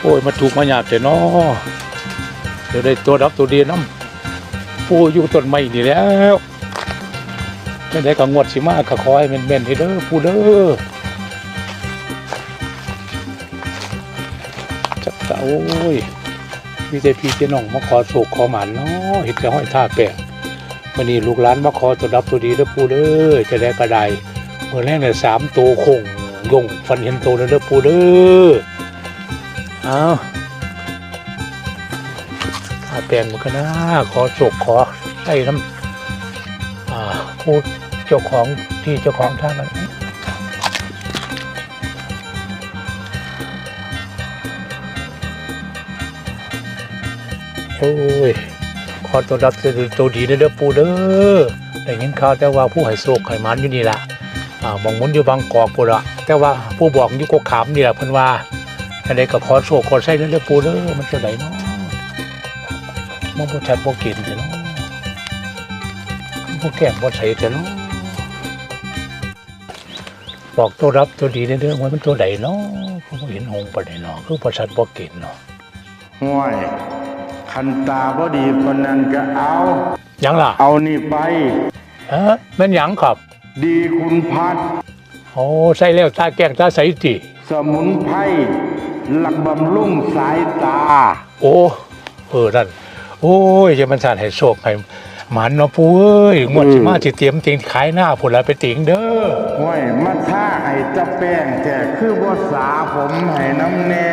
โอ้ยมาถูกมาหยาบแต่นอเดี๋ยวได้ตัวรับตัวเดียน้ำปูอยู่ต้นไม้นี่แล้วไม่ได้ก็งวดสิมาก็ขอให้แม่นๆให้เด้อปูเด้อจักตะโอ้ยมีแต่พี่เจน้องมาขอโศกขอหมันเนาะเห็ดจะห้อยท่าแปะวันนี้ลูกหลานมาขอตัวรับตัวดีเด้อปูเด้อจะได้กระไดเมื่อแรกเนี่ยสามตัวคงยงฟันเห็นโตแล้วเด้อปูเด้อ เอาถ้าแปลงมันก็น่าขอโศกขอให้น้ำอ่าผู้เจ้าของที่เจ้าของท่านนั้นโอ้ยขอตัวรับตัวดีเด้อเด้อปูเด้อได้ยินข่าวแต่ว่าผู้ให้โศกห้หมันอยู่นี่ละอ่าบองมุนอยู่บางกอกปูละแต่ว่าผู้บอกอยู่กกขามนี่แหละเพิ่นว่า อันใดก็ขอโชคขอใช้เด้อปูเด้อมันจะไหนเนาะมองบ่ชัดบ่กินแต่เนาะบ่แก้มบ่ใส่แต่เนาะบอกตัวรับตัวดีเด้อว่ามันตัวใดเนาะผมบ่เห็นหงส์ปานใดเนาะคือบ่ชัดบ่กินเนาะห้วยคันตาบ่ดีคนนั้นก็เอาหยังล่ะ เอานี่ไปฮะแม่นหยังครับ ดีคุณพัดโอ้ใส่แล้วตาแก้งตาใสติสมุนไพร หลักบำรุงสายตา โอ้เออนั่นโอ้ยจะมันสานให้โชคให้หมันเนาะปูเอ้ยงวดสิมาสิเตรียมติงขายหน้าพุ่นละไปติงเด้อห้วยมาท่าให้เจะแป้งแจกคือบ่สาผมให้น้ำแน่